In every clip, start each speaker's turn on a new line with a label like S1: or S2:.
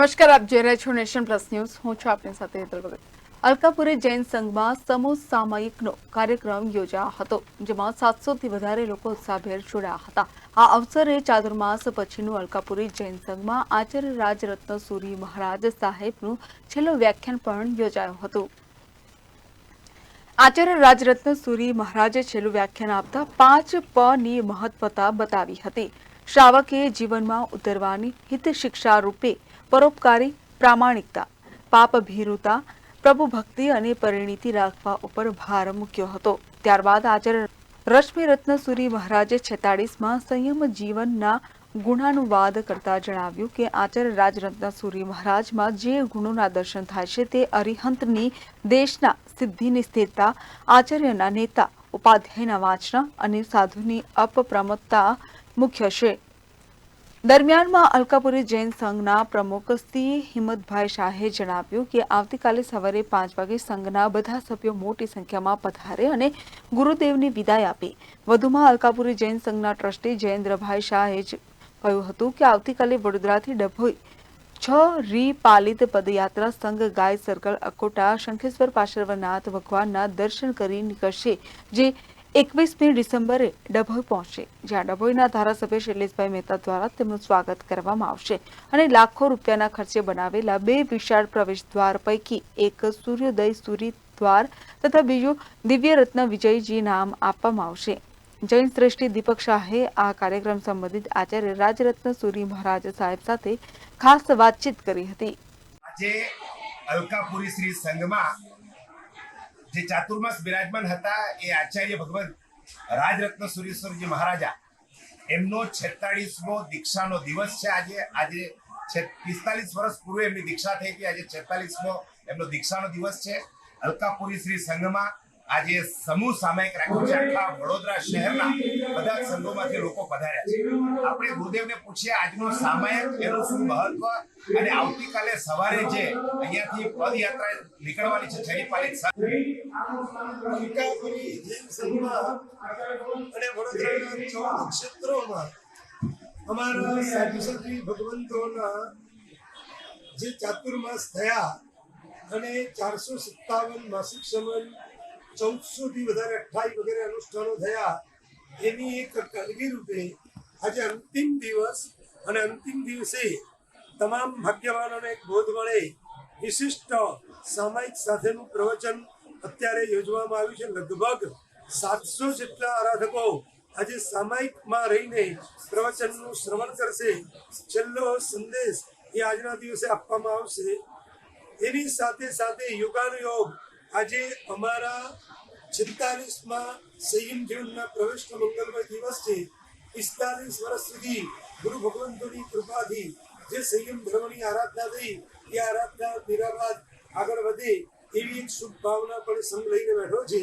S1: નમસ્કાર, આપ જોઈ રહ્યા છો નેશન પ્લસ ન્યૂઝ. હું છું આપની સાથે અલકાપુરી જૈન સંઘમાં સમૂહ સામયિકનો કાર્યક્રમ યોજાયો હતો, જેમાં સાતસોથી વધારે લોકો ઉત્સાહભેર જોડાયા હતા. આ અવસરે ચાતુર્માસ પછીનું અલકાપુરી જૈન સંઘમાં આચાર્ય રાજરત્ન સૂરી મહારાજ સાહેબનું છેલ્લું વ્યાખ્યાન પણ યોજાયું હતું. આચાર્ય રાજરત્ન સુરી મહારાજે છેલ્લું વ્યાખ્યાન આપતા પાંચ પ ની મહત્વતા બતાવી હતી. શ્રાવકે જીવનમાં ઉતરવાની હિત શિક્ષા રૂપે પરોપકારી, પ્રામાણિકતા પાપ ભીરુતા પ્રભુ ભક્તિ અને પરિણીતિ રાખવા ઉપર ભાર મૂક્યો હતો. ત્યારબાદ આચાર્ય રશ્મિ રત્ન સુરી મહારાજે છેતાળીસમાં સંયમ જીવનના ગુણાનુવાદ કરતા જણાવ્યું કે આચાર્ય રાજરત્નસુરી મહારાજમાં જે ગુણોના દર્શન થાય છે તે અરિહંતની દેશના સિદ્ધિની સ્થિરતા, આચાર્યના નેતા, ઉપાધ્યાયના વાંચના અને સાધુની અપપ્રમત્તા મુખ્ય છે. દરમિયાનમાં અલકાપુરી જૈન સંઘના પ્રમુખ સિંહ હિંમતભાઈ શાહે જણાવ્યું કે આવતીકાલે સવારે પાંચ વાગે સંઘના બધા સભ્યો મોટી સંખ્યામાં પધારે અને ગુરુદેવની વિદાય આપે. વધુમાં અલકાપુરી જૈન સંઘના ટ્રસ્ટી જયેન્દ્રભાઈ શાહે કહ્યું હતું કે આવતીકાલે વડોદરાથી ડભોઈ છ રી પાલિત પદયાત્રા સંઘ ગાય સર્કલ અકોટા શંખેશ્વર પાર્શ્વનાથ ભગવાનના દર્શન કરી નીકળશે, જે એકવીસમી ડિસેમ્બરે ડભોઈ પહોંચશે જ્યાં ડભોઈના ધારાસભ્ય શૈલેષભાઈ મહેતા દ્વારા તેમનું સ્વાગત કરવામાં આવશે અને લાખો રૂપિયાના ખર્ચે બનાવેલા બે વિશાળ પ્રવેશ દ્વાર પૈકી એક સૂર્યોદય સૂર્ય દ્વાર તથા બીજું દિવ્ય રત્ન વિજયજી નામ આપવામાં આવશે. જૈન શ્રેષ્ઠી દીપક શાહે આ કાર્યક્રમ સંબંધિત આચાર્ય રાજરત્ન સુરી મહારાજ સાહેબ સાથે ખાસ વાતચીત કરી હતી.
S2: આજે અલકાપુરી શ્રી સંઘમાં જે ચાતુર્માસ બિરાજમાન હતા એ આચાર્ય ભગવાન રાજરત્ન સુરેશ્વરજી મહારાજા. એમનો છેતાળીસમો દીક્ષાનો દિવસ છે. આજે આજે પિસ્તાલીસ વર્ષ પૂર્વે એમની દીક્ષા થઈ હતી. આજે છેતાલીસમો એમનો દીક્ષાનો દિવસ છે. અલકાપુરી શ્રી સંઘમાં આજે સમૂહ સામાયિક રાખ્યું છે. આખા વડોદરા શહેરના બધા જ સંઘોમાંથી લોકો પધાર્યા છે. આપણે ગુરુદેવને પૂછીએ, આજનો સામાયિક એનું શું મહત્વ? અને આવતીકાલે સવારે જે અહીંયાથી પદયાત્રા નીકળવાની છે છડી પાલિત
S3: અનુષ્ઠાનો થયા એની એક કામગીરી રૂપે આજે અંતિમ દિવસ અને અંતિમ દિવસે તમામ ભાગ્યવાનોને એક બોધ મળે. વિશિષ્ટ સામાયિક સાથેનું પ્રવચન અત્યારે યોજવામાં આવ્યું છે લગભગ સાતસો જેટલા આરાધકો આજે સામાયિકમાં રહીને પ્રવચનનું શ્રવણ કરશે. છેલ્લો સંદેશ એ આજના દિવસે આપવામાં આવશે. એની સાથે સાથે યોગાનુયોગ આજે અમારા છેતાલીસમાં સંયમ જીવનના પ્રવિષ્ટ મંગલમય દિવસ છે. પિસ્તાલીસ વર્ષ સુધી ગુરુ ભગવંતોની કૃપાથી જે સંયમ ધર્મની આરાધના થઈ, એ આરાધના નિરાબાદ આગળ વધે. એવી એક શુભ ભાવના પણ સંઘ લઈને બેઠો છે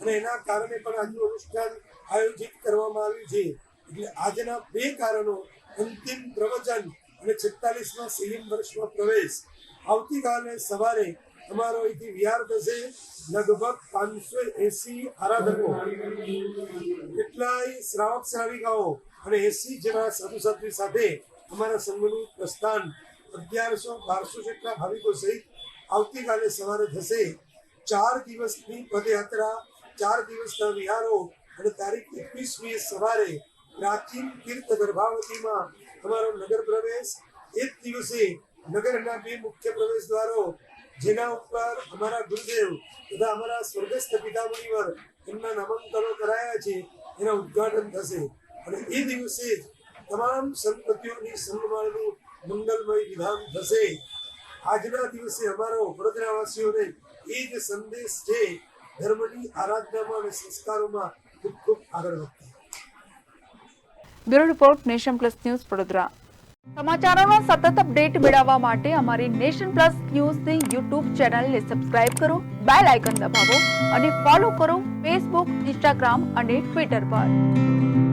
S3: અને એના કારણે પણ આજનું અનુષ્ઠાન આયોજિત કરવામાં આવ્યું છે. એટલે આજના બે કારણો, અંતિમ પ્રવચન અને છેતાલીસમાં સિલિમ વર્ષમાં પ્રવેશ. આવતીકાલે સવારે અમારો અહીંથી વિહાર થશે લગભગ પાંચસો એસી આરાધકો. કેટલાય શ્રાવક શ્રાવિકાઓ અને એસી જેવા સાધુ સાધ્વી સાથે અમારા સંઘનું પ્રસ્થાન અગિયારસો બારસો જેટલા ભાવિકો સહિત આવતીકાલે સવારે થશે. ચાર દિવસની પદયાત્રા, ચાર દિવસના વિહારો અને તારીખ એકવીસમી સવારે પ્રાચીન તીર્થ ગર્ભાવતીમાં અમારો નગર પ્રવેશ. એ જ દિવસે નગરના બે મુખ્ય પ્રવેશ દ્વારો જેના ઉપર અમારા ગુરુદેવ તથા અમારા સ્વર્ગસ્થ પિતામણીવર એમના નામાંકનો કરાયા છે, એના ઉદ્ઘાટન થશે. અને એ દિવસે જ તમામ સંપત્તિઓની સન્માનનું મંગલમય વિધાન થશે. આજના દિવસે અમારો વડોદરાવાસીઓને એ જ સંદેશ છે, ધર્મની આરાધનામાં અને સંસ્કારોમાં ખૂબ ખૂબ આગળ વધતા.
S1: Bureau report, nation plus news Vadodara. સમાચારોનો સતત અપડેટ મેળવવા માટે અમારી નેશન પ્લસ ન્યૂઝની યુટ્યુબ ચેનલને સબસ્ક્રાઇબ કરો, બેલ આઇકન દબાવો અને ફોલો કરો ફેસબુક, ઇન્સ્ટાગ્રામ અને ટ્વિટર પર.